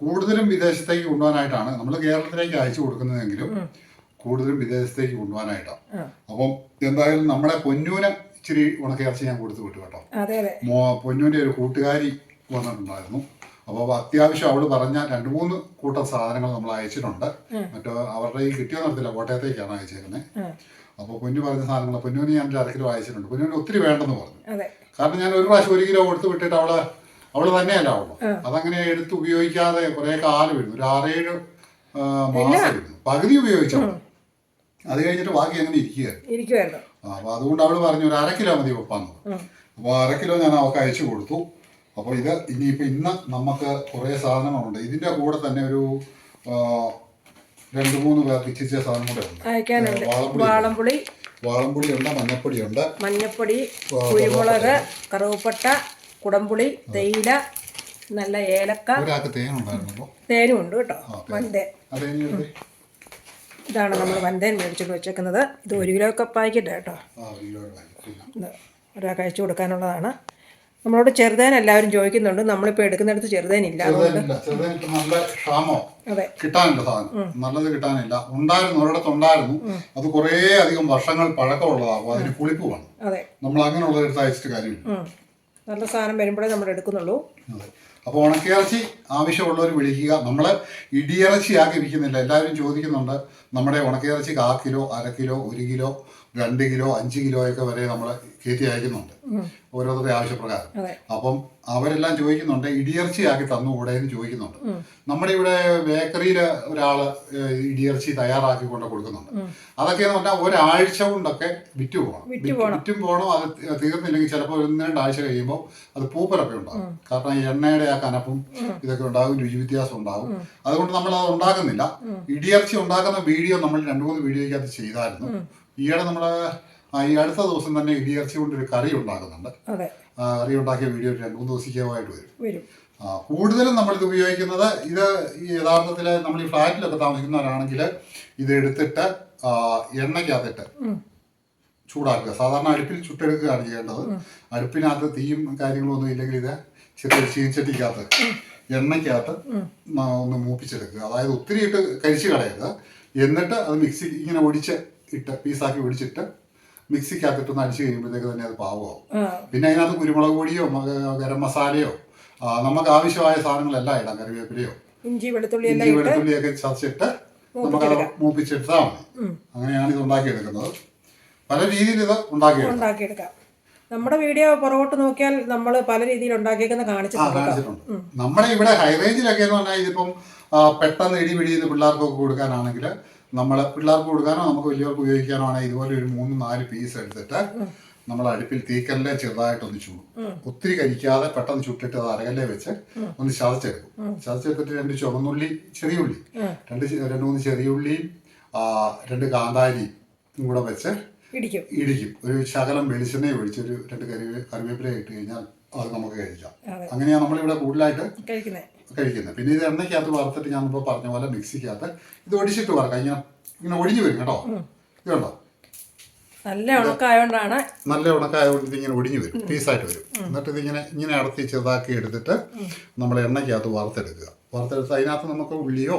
കൂടുതലും വിദേശത്തേക്ക് കൊണ്ടുപോകാനായിട്ടാണ് നമ്മൾ കേരളത്തിലേക്ക് അയച്ചു കൊടുക്കുന്നതെങ്കിലും കൂടുതലും വിദേശത്തേക്ക് കൊണ്ടുപോകാനായിട്ടാണ് അപ്പം എന്തായാലും നമ്മുടെ പൊന്നൂന് ഇച്ചിരി ഉണക്ക ഇറച്ചി ഞാൻ കൊടുത്തു വിട്ടു കേട്ടോ. പൊന്നൂന്റെ ഒരു കൂട്ടുകാരി വന്നിട്ടുണ്ടായിരുന്നു. അപ്പോൾ അത്യാവശ്യം അവൾ പറഞ്ഞ രണ്ട് മൂന്ന് കൂട്ടം സാധനങ്ങൾ നമ്മൾ അയച്ചിട്ടുണ്ട്. മറ്റോ അവരുടെ ഈ കിട്ടിയോ നടത്തില്ല കോട്ടയത്തേക്കാണ് അയച്ചിരുന്നത് അപ്പോൾ പൊന്നു പറഞ്ഞ സാധനങ്ങൾ പൊന്നൂന് ഞാൻ അര കിലോ അയച്ചിട്ടുണ്ട്. പൊന്നൂന് ഒത്തിരി വേണ്ടെന്ന് പറഞ്ഞു. കാരണം ഞാൻ ഒരു പ്രാവശ്യം ഒരു കിലോ കൊടുത്ത് വിട്ടിട്ട് അവൾ അവൾ തന്നെയല്ല അവൾ. അതങ്ങനെ എടുത്ത് ഉപയോഗിക്കാതെ കുറെ കാലം വരുന്നു. ഒരു ആറേഴ് മാസം പകുതി ഉപയോഗിച്ചോ അത് കഴിഞ്ഞിട്ട് ബാക്കി അങ്ങനെ ഇരിക്കുകയായിരുന്നു. ഇരിക്കുമായിരുന്നു ആ, അപ്പൊ അതുകൊണ്ട് അവൾ പറഞ്ഞു ഒരു അര കിലോ മതി വെപ്പാന്ന് അപ്പോൾ അര കിലോ ഞാൻ അവൾക്ക് അയച്ചു കൊടുത്തു. അപ്പോൾ ഇത് ഇനിയിപ്പോൾ ഇന്ന് നമുക്ക് കുറേ സാധനങ്ങളുണ്ട് ഇതിന്റെ കൂടെ തന്നെ ഒരു രണ്ടു മൂന്ന് പേർക്ക് ഇച്ഛിച്ച സാധനം കൂടെ ഉണ്ട്. വാളംപുളി വാളംപുളി. ഉണ്ട് മഞ്ഞപ്പൊടി ഉണ്ട് മഞ്ഞപ്പൊടി കുരുമുളക് കറുവപ്പട്ട കുടംപുളി തേയില നല്ല ഏലക്ക. തേനുണ്ടായിരുന്നു തേനുണ്ടായിരുന്നല്ലോ തേനും ഉണ്ട് കേട്ടോ. മന്തേ. ഇതാണ് നമ്മൾ വന്തേൻ മേടിച്ചിട്ട് വെച്ചേക്കുന്നത്. ഇത് ഒരു കിലോ ഒക്കെ പാക്കറ്റ് കേട്ടോ. ഒരാൾക്ക് അയച്ചു കൊടുക്കാനുള്ളതാണ്. നമ്മളോട് ചെറുതേൻ എല്ലാവരും ചോദിക്കുന്നുണ്ട്. നമ്മളിപ്പോൾ എടുക്കുന്നിടത്ത് ചെറുതേനില്ല നല്ല ക്ഷാമോ? കിട്ടാനില്ല സാധനം. നല്ലത് കിട്ടാനില്ല. ഉണ്ടായിരുന്നു ഒരിടത്ത് ഉണ്ടായിരുന്നു. അത് കുറേ അധികം വർഷങ്ങൾ പഴക്കമുള്ളതാണ് അപ്പോൾ അതിന് പുളിപ്പ് വേണം. അതെ. നമ്മൾ അങ്ങനെയുള്ള എടുത്ത് അയച്ചിട്ട് കാര്യമില്ല. നല്ല സാധനം വരുമ്പോഴേ നമ്മൾ എടുക്കുന്നുള്ളൂ. അപ്പോൾ ഉണക്കിയിറച്ചി ആവശ്യമുള്ളവർ വിളിക്കുക. നമ്മൾ ഇടിയിറച്ചിയാക്കി വിൽക്കുന്നില്ല. എല്ലാവരും ചോദിക്കുന്നുണ്ട്. നമ്മുടെ ഉണക്കിയിറച്ചി കാ കിലോ അര കിലോ ഒരു കിലോ രണ്ട് കിലോ അഞ്ച് കിലോ ഒക്കെ വരെ നമ്മൾ കയറ്റി അയക്കുന്നുണ്ട്. ഓരോരുത്തരുടെ ആവശ്യപ്രകാരം. അപ്പം അവരെല്ലാം ചോദിക്കുന്നുണ്ട് ഇടിയിറച്ചിയാക്കി തന്നുകൂടെ എന്ന് ചോദിക്കുന്നുണ്ട്. നമ്മുടെ ഇവിടെ ബേക്കറിയിൽ ഒരാൾ ഇടിയിറച്ചി തയ്യാറാക്കി കൊണ്ട് കൊടുക്കുന്നുണ്ട്. അതൊക്കെ എന്ന് പറഞ്ഞാൽ ഒരാഴ്ച കൊണ്ടൊക്കെ വിറ്റ് പോകണം. വിറ്റ് വിറ്റും പോകണം. അത് തീർന്നില്ലെങ്കിൽ ചിലപ്പോൾ ഒന്ന് രണ്ടാഴ്ച കഴിയുമ്പോൾ അത് പൂപ്പലൊക്കെ ഉണ്ടാകും കാരണം എണ്ണയുടെ ആ കനപ്പും ഇതൊക്കെ ഉണ്ടാകും രുചി വ്യത്യാസം ഉണ്ടാകും അതുകൊണ്ട് നമ്മൾ അത് ഉണ്ടാക്കുന്നില്ല ഇടിയിറച്ചി ഉണ്ടാക്കുന്ന വീഡിയോ നമ്മൾ രണ്ടു മൂന്ന് വീഡിയോയ്ക്കകത്ത് ചെയ്തായിരുന്നു. ഈയിടെ നമ്മൾ ഈ അടുത്ത ദിവസം തന്നെ ഇടിയിറച്ചി ഒരു കറി ഉണ്ടാക്കുന്നുണ്ട്. കറി ഉണ്ടാക്കിയ വീഡിയോ രണ്ട് മൂന്ന് ദിവസത്തേക്കായിട്ട് വരും. കൂടുതലും നമ്മളിത് ഉപയോഗിക്കുന്നത് ഇത് ഈ യഥാർത്ഥത്തിൽ നമ്മൾ ഈ ഫ്ലാറ്റിലൊക്കെ താമസിക്കുന്നവരാണെങ്കിൽ ഇത് എടുത്തിട്ട് എണ്ണയ്ക്കകത്തിട്ട് ചൂടാക്കുക. സാധാരണ അടുപ്പിൽ ചുട്ടെടുക്കുകയാണ് ചെയ്യേണ്ടത്. അടുപ്പിനകത്ത് തീയും കാര്യങ്ങളും ഒന്നും ഇല്ലെങ്കിൽ ഇത് ചെറിയ ചീച്ചട്ടിക്കകത്ത് എണ്ണയ്ക്കകത്ത് ഒന്ന് മൂപ്പിച്ചെടുക്കുക. അതായത് ഒത്തിരി ഇട്ട് കരിച്ച് കളയരുത്. എന്നിട്ട് അത് മിക്സി ഇങ്ങനെ ഒടിച്ച് ഇട്ട് പീസാക്കി ഒടിച്ചിട്ട് മിക്സിക്കകത്തൊന്ന് അടിച്ചു കഴിയുമ്പോഴത്തേക്ക് തന്നെ അത് പാവമാവും പിന്നെ അതിനകത്ത് കുരുമുളക് പൊടിയോ ഗരം മസാലയോ നമുക്ക് ആവശ്യമായ സാധനങ്ങളെല്ലാം ഇടാം കറിവേപ്പിലയോ. ഇഞ്ചി വെളുത്തുള്ളി ഇഞ്ചി വെളുത്തുള്ളിയൊക്കെ ചതച്ചിട്ട് നമുക്കത് മൂപ്പിച്ചെടുത്താൽ മതി. അങ്ങനെയാണ് ഇത് ഉണ്ടാക്കിയെടുക്കുന്നത്. പല രീതിയിൽ ഇത് ഉണ്ടാക്കിയെടുക്കാം. നമ്മുടെ വീഡിയോ പുറകോട്ട് നോക്കിയാൽ നമ്മൾ പല രീതിയിൽ ഉണ്ടാക്കിയേക്കുന്ന കാണിച്ചിട്ടുണ്ട് നമ്മുടെ ഇവിടെ ഹൈറേഞ്ചിലൊക്കെ എന്ന് പറഞ്ഞാൽ ഇതിപ്പം പെട്ടെന്ന് ഇടി പിടിയുന്ന പിള്ളേർക്കൊക്കെ കൊടുക്കാനാണെങ്കിൽ നമ്മൾ പിള്ളേർക്ക് കൊടുക്കാനോ നമുക്ക് വലിയവർക്ക് ഉപയോഗിക്കാനോ ആണെങ്കിൽ ഇതുപോലെ ഒരു മൂന്ന് നാല് പീസ് എടുത്തിട്ട് നമ്മൾ അടുപ്പിൽ തീക്കല്ലെ ചെറുതായിട്ടൊന്ന് ചൂടും. ഒത്തിരി കരിക്കാതെ പെട്ടെന്ന് ചുട്ടിട്ട് അത് അരകല്ലെ വെച്ച് ഒന്ന് ചതച്ചെടുക്കും. ചതച്ചെടുത്തിട്ട് രണ്ട് ചുവന്നുള്ളി ചെറിയ ഉള്ളി. രണ്ട് രണ്ട് മൂന്ന് ചെറിയ ഉള്ളിയും രണ്ട് കാന്താരിയും കൂടെ വെച്ച് ഇടിക്കും. ഒരു ശകലം വെളിച്ചെണ്ണ ഒഴിച്ച് ഒരു രണ്ട് കറിവേ കറിവേപ്പില ഇട്ട് കഴിഞ്ഞാൽ അത് നമുക്ക് കഴിക്കാം. അങ്ങനെയാ അങ്ങനെയാണ് നമ്മളിവിടെ കൂടുതലായിട്ട് കഴിക്കുന്നത് കഴിക്കുന്നത്. പിന്നെ ഇത് എണ്ണയ്ക്കകത്ത് വറുത്തിട്ട് ഞാൻ ഇപ്പോൾ പറഞ്ഞ പോലെ മിക്സിക്കകത്ത് ഇത് ഒടിച്ചിട്ട് വറക്കാം ഇങ്ങനെ ഇങ്ങനെ ഒഴിഞ്ഞു വരും കേട്ടോ. ഇത് കണ്ടോ? നല്ല ഉണക്കായോണ്ടാണ് നല്ല ഉണക്കായതുകൊണ്ട് ഇതിങ്ങനെ ഒടിഞ്ഞു വരും. പീസായിട്ട് വരും. എന്നിട്ട് ഇതിങ്ങനെ ഇങ്ങനെ അടത്തി ചെറുതാക്കി എടുത്തിട്ട് നമ്മൾ എണ്ണയ്ക്കകത്ത് വറുത്തെടുക്കുക. വറുത്തെടുത്ത് അതിനകത്ത് നമുക്ക് ഉള്ളിയോ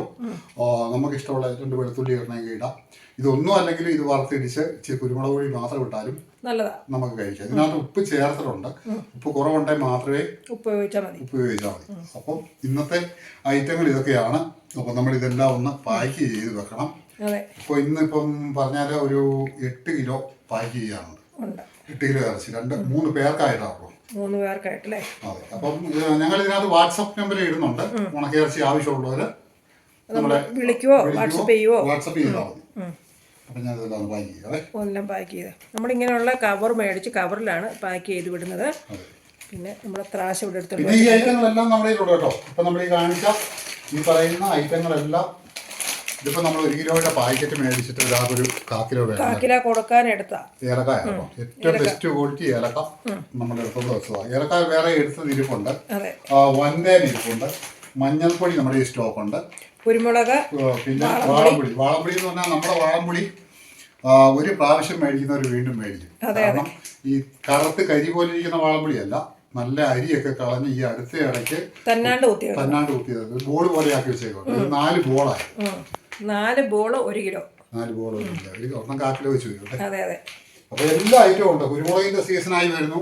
നമുക്ക് ഇഷ്ടമുള്ള രണ്ട് വെളുത്തുള്ളി എണ്ണയൊക്കെ ഇടാം. ഇതൊന്നും അല്ലെങ്കിൽ ഇത് വറുത്തിടിച്ച് ഇച്ചിരി കുരുമുളക് പൊടി മാത്രം ഇട്ടാലും നല്ലതാ. നമുക്ക് കഴിക്കാം. ഇതിനകത്ത് ഉപ്പ് ചേർത്തിട്ടുണ്ട്. ഉപ്പ് കുറവുണ്ടെങ്കിൽ മാത്രമേ ഉപ്പ് ഉപയോഗിച്ചാൽ മതി. ഉപയോഗിച്ചാൽ മതി. അപ്പം ഇന്നത്തെ ഐറ്റങ്ങൾ ഇതൊക്കെയാണ്. അപ്പം നമ്മൾ ഇതെല്ലാം ഒന്ന് പാക്ക് ചെയ്ത് വെക്കണം. അതെ. ഇപ്പോൾ ഇന്നിപ്പം പറഞ്ഞാൽ ഒരു എട്ട് കിലോ പാക്ക് ചെയ്യാനുണ്ട്. എട്ട് കിലോ ഇറച്ചി. രണ്ട് മൂന്ന് പേർക്കായിട്ടാണല്ലോ. മൂന്ന് പേർക്കായിട്ടല്ലേ? അതെ. അപ്പം ഞങ്ങൾ ഇതിനകത്ത് വാട്സപ്പ് നമ്പർ ഇടുന്നുണ്ട്. ഉണക്കിറച്ചി ആവശ്യമുള്ളവർ നമ്മളെ വിളിക്കുവോ? വാട്സപ്പ് ചെയ്യുവോ? വാട്സപ്പ് ചെയ്താൽ മതി. അപ്പം ഞാൻ ഇതെല്ലാം ഒന്ന് പാക്ക് എല്ലാം പാക്ക് ചെയ്ത്. നമ്മളിങ്ങനെയുള്ള കവർ മേടിച്ച് കവറിലാണ് പാക്ക് ചെയ്ത് വിടുന്നത്. പിന്നെ നമ്മുടെ ത്രാശ് ഇവിടെ എടുത്തുണ്ട് ഈ ഐറ്റങ്ങളെല്ലാം നമ്മുടെ കയ്യിലുണ്ട് കേട്ടോ. നമ്മൾ ഈ കാണിച്ച ഈ പറയുന്ന ഐറ്റങ്ങളെല്ലാം ഇതിപ്പോ നമ്മൾ ഒരു കിലോയുടെ പാക്കറ്റ് മേടിച്ചിട്ട് ഒരാൾക്ക് ഒരു കാക്കില കൊടുക്കാൻ എടുത്താ. ഏലക്കായ ഏറ്റവും ബെസ്റ്റ് ക്വാളിറ്റി ഏലക്ക നമ്മൾ വേറെ എടുത്തത് ഇരിപ്പുണ്ട്. വൻതേൻ ഇരിപ്പുണ്ട്. മഞ്ഞൾപ്പൊടി നമ്മുടെ ഈ സ്റ്റോക്ക് ഉണ്ട് കുരുമുളക് പിന്നെ വാളംപുളി വാളംപുളി എന്ന് പറഞ്ഞാൽ നമ്മുടെ വാളംപുളി ഒരു പ്രാവശ്യം മേടിക്കുന്നവർ വീണ്ടും മേടിക്കും. കാരണം ഈ കറുത്ത് കരി പോലെ ഇരിക്കുന്ന വാളംപുളിയല്ല നല്ല അരിയൊക്കെ കളഞ്ഞ് ഈ അടുത്ത ഇടയ്ക്ക് തന്നാണ്ട് കുത്തിയത് തന്നാണ്ട് കുത്തിയത് ബോൾ പോലെ ആക്കി വെച്ചേക്കും നാല് ബോളായി. നാല് ബോൾ ഒരു കിലോ. നാല് ബോൾ ഒരു ഒരെണ്ണം കാക്കിലോ വെച്ച് വരും അതെ അതെ. അപ്പൊ എല്ലാ ഐറ്റവും ഉണ്ട്. കുരുമുളകിന്റെ സീസണായി വരുന്നു.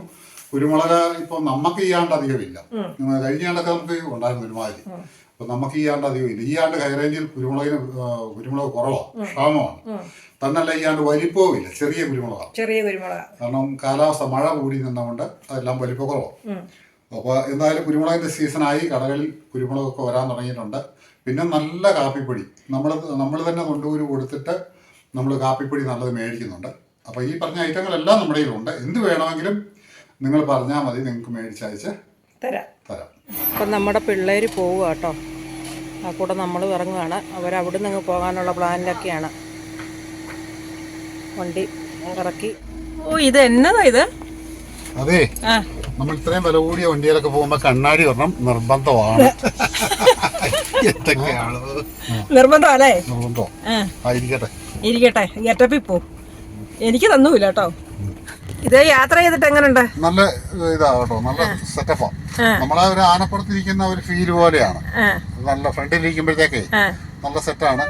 കുരുമുളക് ഇപ്പൊ നമുക്ക് ചെയ്യാണ്ട് അധികമില്ല. കഴിഞ്ഞാണ്ടൊക്കെ കഴിഞ്ഞ ആണ്ടൊക്കെ നമുക്ക് ഉണ്ടായിരുന്നു ഒരുമാതിരി. അപ്പൊ നമുക്ക് ഈ ആണ്ട് അധികമില്ല ഈ ആണ്ട് ഹൈറേഞ്ചിൽ കുരുമുളകിന് കുരുമുളക് കുറവാണ് ക്ഷാമമാണ്. തന്നല്ല ഈ ആണ്ട് വലിപ്പവും ഇല്ല ചെറിയ കുരുമുളകാണ്. ചെറിയ കുരുമുളക്. കാരണം കാലാവസ്ഥ മഴ കൂടി നിന്നുകൊണ്ട് അതെല്ലാം വലിപ്പ കുറവാണ് അപ്പോൾ എന്തായാലും കുരുമുളകിന്റെ സീസണായി കടകളിൽ കുരുമുളകൊക്കെ വരാൻ തുടങ്ങിയിട്ടുണ്ട്. പിന്നെ നല്ല കാപ്പിപ്പൊടി. നമ്മൾ നമ്മൾ തന്നെ കൊണ്ടുപോയി കൊടുത്തിട്ട് നമ്മൾ കാപ്പിപ്പൊടി നല്ലത് മേടിക്കുന്നുണ്ട്. അപ്പോൾ ഈ പറഞ്ഞ ഐറ്റങ്ങളെല്ലാം നമ്മുടെ കയ്യിലുണ്ട്. എന്ത് വേണമെങ്കിലും നിങ്ങൾ പറഞ്ഞാൽ മതി. നിങ്ങൾക്ക് മേടിച്ചയച്ച് തരാം. തരാം. അപ്പം നമ്മുടെ പിള്ളേർ പോവുക കേട്ടോ. ആ കൂടെ നമ്മൾ ഇറങ്ങുകയാണ് അവരവിടെ നിന്ന് പോകാനുള്ള പ്ലാനിലൊക്കെയാണ്. വണ്ടി ഇറക്കി. ഓ ഇത് എന്നതാ ഇത്? അതെ. നമ്മൾ ഇത്രയും വില കൂടിയ വണ്ടിയിലൊക്കെ പോകുമ്പോ കണ്ണാടി ഒരെണ്ണം നിർബന്ധമാണ്. എന്തൊക്കെയാണ്? നിർബന്ധം. ഇരിക്കട്ടെ. നിർബന്ധം ഇരിക്കട്ടെ ഗെറ്റപ്പിൽ പോ. എനിക്ക് തന്നുമില്ല കേട്ടോ. ഇത് യാത്ര ചെയ്തിട്ട് എങ്ങനെയുണ്ട് നല്ല ഇതാ കേട്ടോ നല്ല സെറ്റപ്പാ. നമ്മളെ ഒരു ആനപ്പുറത്തിരിക്കുന്ന ഒരു ഫീൽ പോലെയാണ്. നല്ല ഫ്രണ്ടിലിരിക്കുമ്പോഴത്തേക്കേ ഇരിക്കുമ്പോഴത്തേക്കേ നല്ല സെറ്റാണ്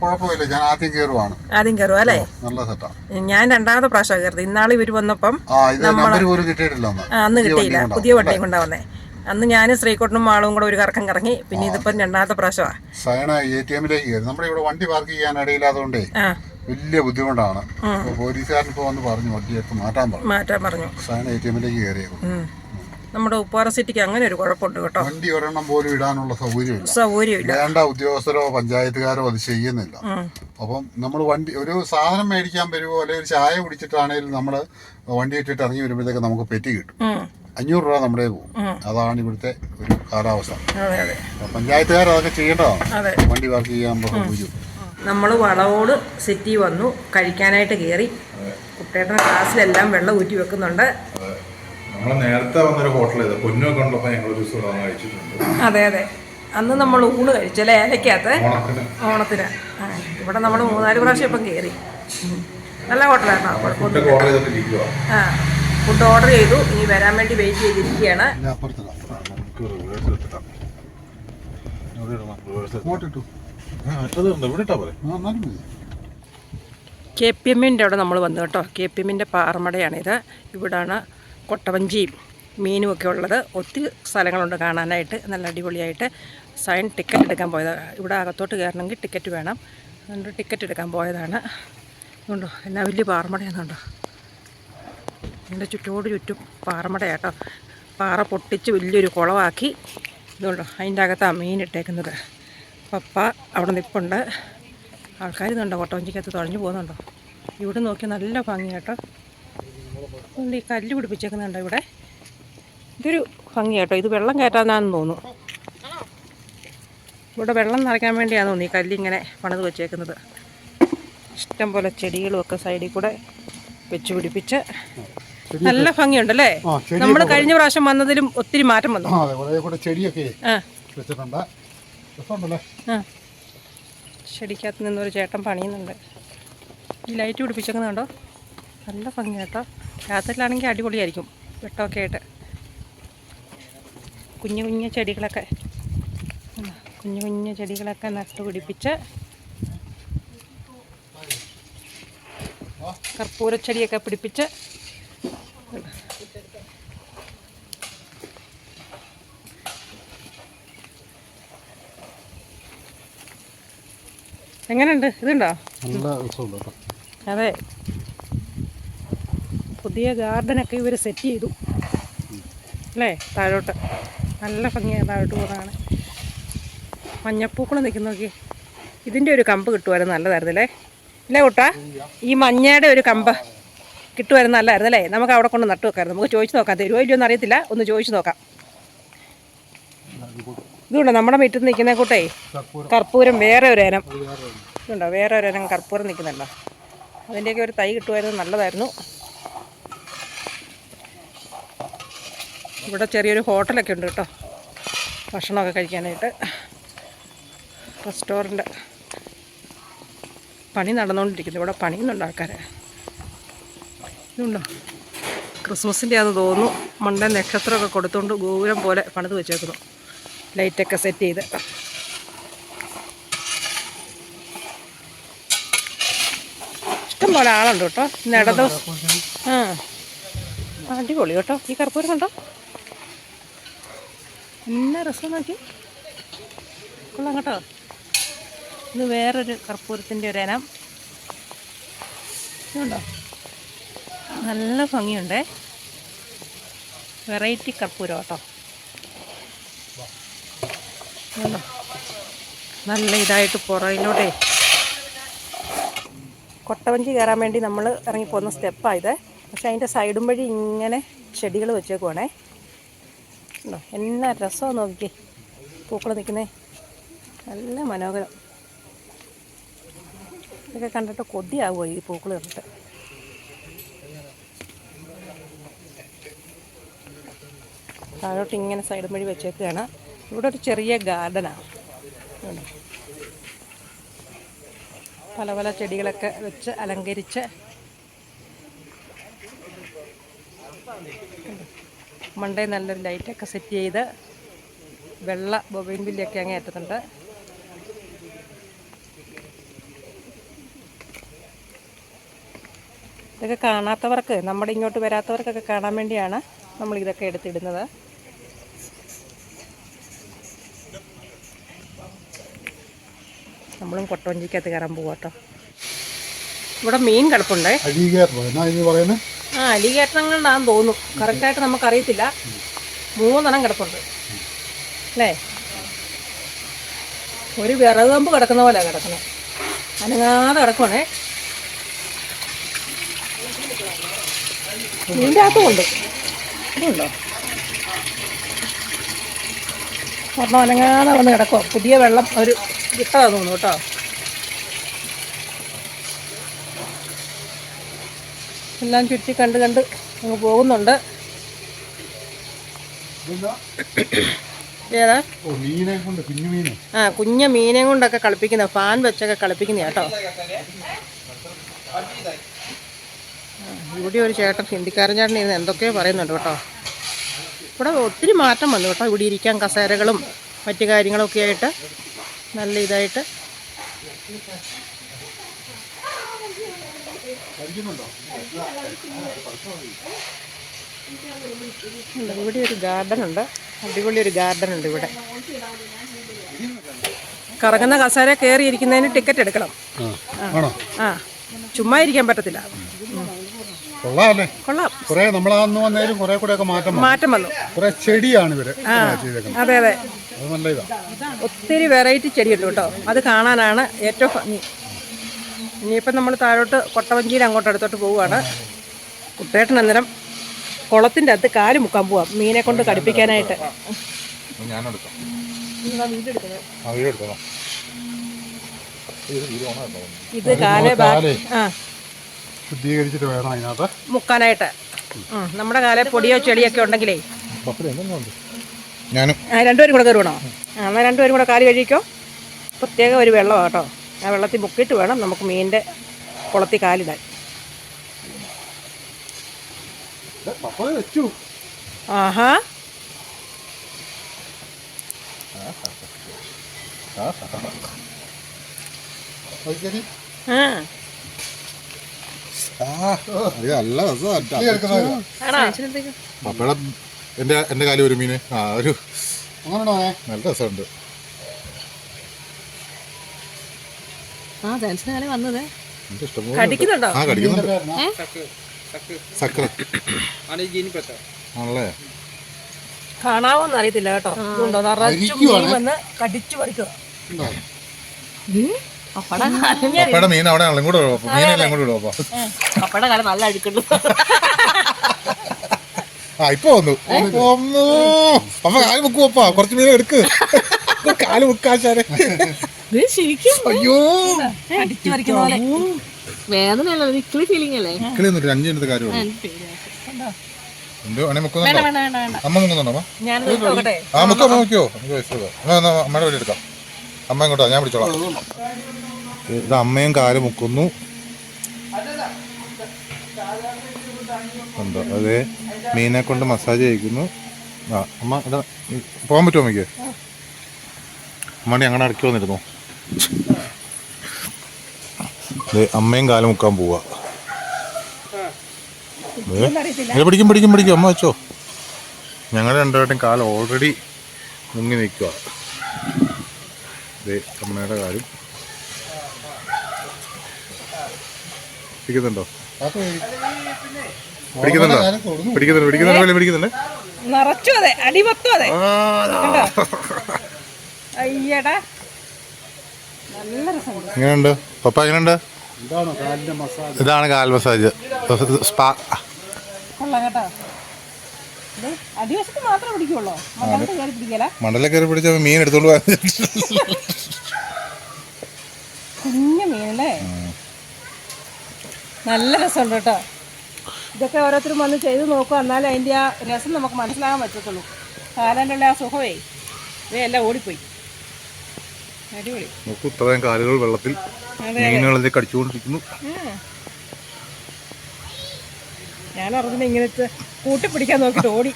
കുഴപ്പമില്ല ഞാൻ ആദ്യം കയറുവാണ് ആദ്യം കയറുക അല്ലേ? നല്ല സെറ്റാണ് ഞാൻ രണ്ടാമത്തെ പ്രാവശ്യം കയറുന്നത് ഇന്നാൾ ഇവർ വന്നപ്പം കിട്ടിയിട്ടില്ല അന്ന്. കിട്ടിയില്ല. പുതിയ വണ്ടിയും കൊണ്ടാ വന്നേ. അന്ന് ഞാൻ ശ്രീകോട്ടനും മാളും കൂടെ ഒരു കറക്കം കറങ്ങി. പിന്നെ ഇതിപ്പം രണ്ടാമത്തെ പ്രാവശ്യമാണ് നമ്മുടെ ഇവിടെ വണ്ടി പാർക്ക് ചെയ്യാൻ ഇടയില്ലാത്തതുകൊണ്ടേ വലിയ ബുദ്ധിമുട്ടാണ്. പോലീസുകാരൻ ഇപ്പോൾ വന്ന് പറഞ്ഞു വണ്ടിയൊക്കെ മാറ്റാൻ പറഞ്ഞു. മാറ്റാൻ പറഞ്ഞു. സാധനം എ ടി എമ്മിലേക്ക് നമ്മുടെ ഉപ്പാറ സിറ്റിക്ക് അങ്ങനെ ഒരു കുഴപ്പമുണ്ട് കേട്ടോ. വണ്ടി ഒരെണ്ണം പോലും ഇടാനുള്ള സൗകര്യമില്ല. സൗകര്യമില്ല. വേണ്ട ഉദ്യോഗസ്ഥരോ പഞ്ചായത്തുകാരോ അത് ചെയ്യുന്നില്ല. അപ്പം നമ്മൾ വണ്ടി ഒരു സാധനം മേടിക്കാൻ വരുമോ അല്ലെങ്കിൽ ഒരു ചായ കുടിച്ചിട്ടാണെങ്കിലും നമ്മൾ വണ്ടി ഇട്ടിട്ട് ഇറങ്ങി വരുമ്പോഴത്തേക്ക് നമുക്ക് പെറ്റി കിട്ടും. അഞ്ഞൂറ് രൂപ നമ്മുടെ പോകും. അതാണ് ഇവിടുത്തെ ഒരു കാലാവസ്ഥ. പഞ്ചായത്തുകാർ അതൊക്കെ ചെയ്യേണ്ടതാണ്. വണ്ടി വർക്ക് ചെയ്യാൻ സൗകര്യം. നമ്മൾ വളവോട് സിറ്റി വന്നു. കഴിക്കാനായിട്ട് കയറി കുട്ടേട്ടൻ ക്ലാസ്സിലെല്ലാം വെള്ളം ഊറ്റി വെക്കുന്നുണ്ട്. നമ്മൾ നേരത്തെ വന്നൊരു ഹോട്ടൽ പൊന്നൊക്കെ ഞങ്ങൾ ഒരു ദിവസം ഇവിടെ കഴിച്ചിട്ടുണ്ട്. അതെ അതെ. അന്ന് നമ്മൾ ഊണ് കഴിച്ചു അല്ലേ ഏലക്കകത്ത് ഓണത്തിന്. ഓണത്തിന്. ഇവിടെ നമ്മൾ മൂന്നാൽ പ്രാവശ്യം ഇപ്പം കയറി നല്ല ഹോട്ടലാണ് കുഴപ്പമൊന്നും ആ ഫുഡ് ഓർഡർ ചെയ്തു. ഇനി വരാൻ വേണ്ടി വെയിറ്റ് ചെയ്തിരിക്കുകയാണ്. കെ പി എമ്മിന്റെ അവിടെ നമ്മൾ വന്നു കേട്ടോ. കെ പി എമ്മിന്റെ പാറമടയാണിത്. ഇവിടാണ് കൊട്ടവഞ്ചിയും മീനും ഒക്കെ ഉള്ളത്. ഒത്തിരി സ്ഥലങ്ങളുണ്ട് കാണാനായിട്ട്. നല്ല അടിപൊളിയായിട്ട് സൈൻ ടിക്കറ്റ് എടുക്കാൻ പോയതാണ് ഇവിടെ അകത്തോട്ട് കയറണമെങ്കിൽ ടിക്കറ്റ് വേണം. അതുകൊണ്ട് ടിക്കറ്റ് എടുക്കാൻ പോയതാണ്. അതുകൊണ്ടോ എന്നാ വലിയ പാറമടയാണെന്നുണ്ടോ എന്റെ ചുറ്റോട് ചുറ്റും പാറമടയാട്ടോ പാറ പൊട്ടിച്ച് വലിയൊരു കുളമാക്കി. ഇതുകൊണ്ടോ അതിന്റെ അകത്താണ് മീൻ ഇട്ടേക്കുന്നത്. പപ്പ അവിടെ നിൽപ്പുണ്ട് ആൾക്കാർ ഇതുണ്ടോ കൊട്ടവഞ്ചിക്കകത്ത് തുഴഞ്ഞു പോകുന്നുണ്ടോ. ഇവിടെ നോക്കി നല്ല ഭംഗി കേട്ടോ അതുകൊണ്ട് ഈ കല്ല് പിടിപ്പിച്ചേക്കുന്നുണ്ടോ ഇവിടെ. ഇതൊരു ഭംഗി കേട്ടോ ഇത് വെള്ളം കയറ്റാനാണെന്ന് തോന്നുന്നു. ഇവിടെ വെള്ളം നിറയ്ക്കാൻ വേണ്ടിയാണ് തോന്നുന്നു ഈ കല്ലിങ്ങനെ പണിത് വെച്ചേക്കുന്നത്. ഇഷ്ടം പോലെ ചെടികളും ഒക്കെ സൈഡിൽ കൂടെ വെച്ച് പിടിപ്പിച്ച് നല്ല ഭംഗിയുണ്ടല്ലേ? നമ്മൾ കഴിഞ്ഞ പ്രാവശ്യം വന്നതിലും ഒത്തിരി മാറ്റം വന്നു. ചെടിയൊക്കെ വെച്ചിട്ടുണ്ട്. ആ. ചെടിക്കകത്ത് നിന്നൊരു ചേട്ടൻ പണിയുന്നുണ്ട്. ഈ ലൈറ്റ് പിടിപ്പിച്ചേക്കുന്നുണ്ടോ നല്ല ഭംഗി കേട്ടോ. രാത്രിയിലാണെങ്കിൽ അടിപൊളിയായിരിക്കും. വെട്ടമൊക്കെ ആയിട്ട്. കുഞ്ഞു കുഞ്ഞു ചെടികളൊക്കെ. കുഞ്ഞു കുഞ്ഞു ചെടികളൊക്കെ നട്ട് പിടിപ്പിച്ച് കർപ്പൂരച്ചെടിയൊക്കെ പിടിപ്പിച്ച് എങ്ങനെയുണ്ട്? ഇതുണ്ടോ? അതെ. പുതിയ ഗാർഡനൊക്കെ ഇവർ സെറ്റ് ചെയ്തു. അല്ലേ? താഴോട്ട്. നല്ല ഭംഗിയാണ് താഴോട്ട് പോകുന്നതാണ് മഞ്ഞപ്പൂക്കൾ നിൽക്കുന്ന നോക്കി ഇതിന്റെ ഒരു കമ്പ് കിട്ടുമായിരുന്നു നല്ലതായിരുന്നല്ലേ? അല്ലേ കുട്ടാ? ഈ മഞ്ഞയുടെ ഒരു കമ്പ് കിട്ടുമായിരുന്നു നല്ലതായിരുന്നു അല്ലേ നമുക്ക് അവിടെ കൊണ്ട് നട്ടു വെക്കാമായിരുന്നു നമുക്ക് ചോദിച്ചു നോക്കാം. തരുമോ ഇല്ലയോ എന്നറിയത്തില്ല ഒന്ന് ചോദിച്ചു നോക്കാം. ഇതുണ്ടോ? നമ്മുടെ മുറ്റത്ത് നിൽക്കുന്ന കൂട്ടേ? കർപ്പൂരം. വേറെ ഒരു ഇനം. ഇതുണ്ടോ? വേറെ ഒരു ഇനം കർപ്പൂരം നിൽക്കുന്നുണ്ടോ? അതിന്റെയൊക്കെ ഒരു തൈ കിട്ടുമായിരുന്നു നല്ലതായിരുന്നു. ഇവിടെ ചെറിയൊരു ഹോട്ടലൊക്കെ ഉണ്ട് കേട്ടോ. ഭക്ഷണമൊക്കെ കഴിക്കാനായിട്ട്. റെസ്റ്റോറന്റ്. പണി നടന്നുകൊണ്ടിരിക്കുന്നു. ഇവിടെ പണിയുന്നുണ്ട് ആൾക്കാർ ഇതുണ്ടോ? ക്രിസ്മസിന്റെ ആണെന്ന് തോന്നുന്നു. മണ്ട നക്ഷത്രമൊക്കെ കൊടുത്തുകൊണ്ട് ഗോപുരം പോലെ പണിത് വെച്ചേക്കുന്നു. ലൈറ്റൊക്കെ സെറ്റ് ചെയ്ത്. ഇഷ്ടംപോലെ ആളുണ്ട് കേട്ടോ. ഇന്ന് ഇട ആ. അടിപൊളി കേട്ടോ. ഈ കർപ്പൂരം കണ്ടോ? എന്നാ രസം നോക്കി. കൊള്ളാം കേട്ടോ. ഇത് വേറൊരു കർപ്പൂരത്തിന്റെ ഒരു ഇനം. നല്ല ഭംഗിയുണ്ടേ. വെറൈറ്റി കർപ്പൂരം കേട്ടോ? നല്ല ഇതായിട്ട് പുറയിലൂടെ കൊട്ടവഞ്ചി കയറാൻ വേണ്ടി നമ്മൾ ഇറങ്ങിപ്പോകുന്ന സ്റ്റെപ്പായത് പക്ഷേ അതിന്റെ സൈഡും വഴി ഇങ്ങനെ ചെടികൾ വെച്ചേക്കുവാണേ. ഉണ്ടോ എന്നാ രസമാണ് നോക്കിക്കേ. പൂക്കൾ നിൽക്കുന്നേ. നല്ല മനോഹരം. ഇതൊക്കെ കണ്ടിട്ട് കൊതിയാവുമോ ഈ പൂക്കൾ കണ്ടിട്ട്? താഴോട്ട് ഇങ്ങനെ സൈഡും വഴി വെച്ചേക്കുകയാണ്. ഇവിടെ ഒരു ചെറിയ ഗാർഡനാണ് പല പല ചെടികളൊക്കെ വെച്ച് അലങ്കരിച്ച് മണ്ടേ നല്ലൊരു ലൈറ്റൊക്കെ സെറ്റ് ചെയ്ത് വെള്ള ബൊബൈൻ ബില്ലൊക്കെ അങ്ങ് ഏറ്റുന്നുണ്ട്. ഇതൊക്കെ കാണാത്തവർക്ക് നമ്മുടെ ഇങ്ങോട്ട് വരാത്തവർക്കൊക്കെ കാണാൻ വേണ്ടിയാണ് നമ്മൾ ഇതൊക്കെ എടുത്തിടുന്നത്. നമ്മളും കൊട്ടവഞ്ചിക്കകത്ത് കയറാൻ പോവാട്ടോ ഇവിടെ മീൻ കിടപ്പുണ്ടേ. ആ അലികേറ്റങ്ങളാണെന്ന് തോന്നുന്നു. കറക്റ്റായിട്ട് നമുക്കറിയത്തില്ല മൂന്നെണ്ണം കിടപ്പുണ്ട്. അല്ലേ? ഒരു വിറക് കമ്പ് കിടക്കുന്ന പോലെ കിടക്കണേ അനങ്ങാതെ കിടക്കണേ ഇതിന്റെ അകത്തുമുണ്ട് ഇതുണ്ടോ ഒരെണ്ണം അനങ്ങാതെ വന്ന് കിടക്കുക പുതിയ വെള്ളം ഒരു വിട്ടതാ തോന്നുന്നു കേട്ടോ. എല്ലാം ചുറ്റി കണ്ട് കണ്ട് അങ്ങ് പോകുന്നുണ്ട്. ഏതാ? ആ കുഞ്ഞ മീനെ കൊണ്ടൊക്കെ കളിപ്പിക്കുന്ന ഫാൻ വെച്ചൊക്കെ കളിപ്പിക്കുന്ന കേട്ടോ. ഇവിടെ ഒരു ചേട്ടൻ ഹിന്ദിക്കാരൻ ചേട്ടൻ ഇരുന്ന് എന്തൊക്കെയോ പറയുന്നുണ്ട് കേട്ടോ. ഇവിടെ ഒത്തിരി മാറ്റം വന്നു കേട്ടോ ഇവിടെ ഇരിക്കാൻ കസേരകളും മറ്റു കാര്യങ്ങളൊക്കെ ആയിട്ട് നല്ല ഇതായിട്ട്. ഇവിടെ ഒരു ഗാർഡൻ ഉണ്ട്. അടിപൊളി ഒരു ഗാർഡൻ ഉണ്ട് ഇവിടെ. കറങ്ങുന്ന കസേര കയറിയിരിക്കുന്നതിന് ടിക്കറ്റ് എടുക്കണം. ആ. ചുമ്മാ ഇരിക്കാൻ പറ്റത്തില്ല. കൊള്ളാമല്ലേ? കൊള്ളാം. കുറെ നമ്മളന്ന് വന്നേലും കുറെ കൂടെ ഒക്കെ മാറ്റം മാറ്റം വന്നു. കുറെ ചെടിയാണ് ഇവർ ചെയ്തേക്കുന്നത്. അതെ അതെ. അത് നല്ല ഇതാ. ഒത്തിരി വെറൈറ്റി ചെടിയുണ്ട് കേട്ടോ. അത് കാണാനാണ് ഏറ്റവും ഭംഗി. ഇനിയിപ്പം നമ്മൾ താഴോട്ട് കൊട്ടവഞ്ചിയിൽ അങ്ങോട്ട് അടുത്തോട്ട് പോവുകയാണ്. കുട്ടേട്ടൻ അന്നേരം കുളത്തിന്റെ അകത്ത് കാൽ മുക്കാൻ പോവാം. മീനെ കൊണ്ട് കടിപ്പിക്കാനായിട്ട്. ഇത് കാലേ. ആ. ശുദ്ധീകരിച്ചിട്ട് വേണം അതിനകത്ത്. മുക്കാനായിട്ട്. നമ്മുടെ കാലെ പൊടിയോ ചെളിയൊക്കെ ഉണ്ടെങ്കിലേ. ഞാനും. രണ്ടുപേരും കൂടെ കയറുവാണോ ആ എന്നാൽ രണ്ടുപേരും കൂടെ കാൽ കഴിക്കോ പ്രത്യേക ഒരു വെള്ളം കേട്ടോ. ആ വെള്ളത്തിൽ മുക്കിയിട്ട് വേണം നമുക്ക് മീനിന്റെ കുളത്തിൽ കാലിടാൻ. ആഹാ. ആ. നല്ല എന്റെ എന്റെ കാലം ഒരു മീന്. ആ ഒരു? നല്ല രസമുണ്ട്. ആ വന്നത്. കടിക്കുന്നുണ്ടോ? ആ കടിക്കുന്നുണ്ട്. ആണല്ലേ? കാണാവോന്ന് അറിയത്തില്ല കേട്ടോ കടിച്ചു പറിക്കുക ഉണ്ടോ? പപ്പയുടെ മീൻ അവിടെ അങ്ങോട്ട് മീനെല്ലാം ഇങ്ങോട്ട് വിടുവോ അപ്പൊ. പപ്പയുടെ കാലം നല്ല അഴുക്കുണ്ട്. ആ ഇപ്പൊ വന്നു. വന്നു. അപ്പൊ കാൽ മുക്കു അപ്പാ. കുറച്ച് മീൻ എടുക്ക്. കാൽ മുക്കാശാരെ അയ്യോ. വേദനയല്ല ഫീലിംഗ് അല്ലേ? ഒന്നും അഞ്ചു മിനിറ്റ് അമ്മ ആ മുക്കോ അമ്മ മുക്കോ. നമുക്ക് വയസ്സുള്ള അമ്മയുടെ വീട് എടുക്കാം. അമ്മ ഇങ്ങോട്ടാ ഞാൻ പിടിച്ചോളാം. ഇത് അമ്മയും കാൽ മുക്കുന്നു. ഉണ്ടോ അതെ മീനെ കൊണ്ട് മസാജ് ചെയ്യിക്കുന്നു. ആ അമ്മ ഇതാ പോകാൻ പറ്റുമോ അമ്മയ്ക്ക്? അമ്മണി അങ്ങനെ അടക്കി വന്നിരുന്നു. അമ്മയും കാൽ മുക്കാൻ പോവാ. പിടിക്കും പിടിക്കും പിടിക്കും. അമ്മ വെച്ചോ. ഞങ്ങൾ രണ്ടുപേരുടെയും കാൽ ഓൾറെഡി മുങ്ങി നിൽക്കുക അമ്മയുടെ കാലും. പിടിക്കുന്നുണ്ടോ? അത്. പിടിക്കുന്നുണ്ടോ. പിടിക്കുന്നുണ്ട് പിടിക്കുന്നുണ്ട് പിടിക്കുന്നുണ്ട് നിറച്ചു അതെ അടിമൊത്തം അതെ. അയ്യടാ. നല്ല രസമുണ്ട് എങ്ങനെയുണ്ട്? പപ്പ എങ്ങനെയുണ്ട്? ഇതാണോ മസാജ്. ഇതാണ് കാൽ മസാജ്. സ്പാ. കൊള്ളാം കേട്ടോ. ഇത് അടിവശത്ത് മാത്രമേ പിടിക്കുള്ളൂ. മണ്ടത്ത് കയറി പിടിക്കല. മണ്ടല കയറി പിടിച്ച മീൻ എടുത്തോണ്ട് കുഞ്ഞു മീനല്ലേ? നല്ല രസമുണ്ട് കേട്ടോ. ഇതൊക്കെ ഓരോരുത്തരും വന്ന് ചെയ്ത് നോക്കുക എന്നാലേ അതിന്റെ ആ രസം നമുക്ക് മനസ്സിലാകാൻ പറ്റത്തുള്ളൂ. കാലാന്റെ ആ സുഖമേ? ഇവയെല്ലാം ഓടിപ്പോയി. അടിപൊളി. നോക്കൂ ഇത്രയും കാലുകൾ വെള്ളത്തിൽ മീനുകളെ കടിച്ചുകൊണ്ടിരിക്കുന്നു. ഞാൻ അറിഞ്ഞ ഇങ്ങനത്തെ കൂട്ടിപ്പിടിക്കാൻ നോക്കിട്ട് ഓടി.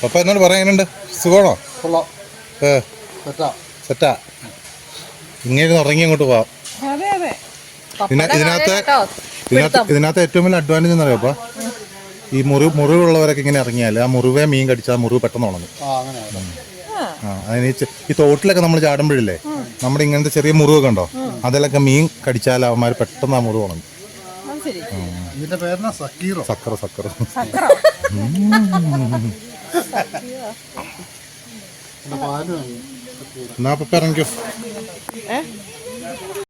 പപ്പ എന്നോട് പറയാനുണ്ട് സുഖമാണോ? കൊള്ളാം. സെറ്റാ. ഇങ്ങനെ ഇറങ്ങി അങ്ങോട്ട് പോവാം അതെ ഇതിനകത്ത് ഇതിനകത്ത് ഇതിനകത്ത് ഏറ്റവും വലിയ അഡ്വാന്റേജ് എന്ന് പറയുമ്പോൾ ഈ മുറിവ് മുറിവുള്ളവരൊക്കെ ഇങ്ങനെ ഇറങ്ങിയാൽ ആ മുറിവെ മീൻ കടിച്ചാൽ ആ മുറിവ് പെട്ടെന്ന് ഉണങ്ങും. ആ അതിന് ഈ തോട്ടിലൊക്കെ നമ്മൾ ചാടുമ്പോഴില്ലേ നമ്മുടെ ഇങ്ങനത്തെ ചെറിയ മുറിവൊക്കെ ഉണ്ടോ? അതിലൊക്കെ മീൻ കടിച്ചാൽ അവന്മാർ പെട്ടെന്ന് ആ മുറിവ് ഉണങ്ങും. ഇതിന്റെ പേരെന്നാ? സക്കീറോ? സക്കറ സക്കറ. എന്നാ പറഞ്ഞു ഇറങ്ങിക്കോ.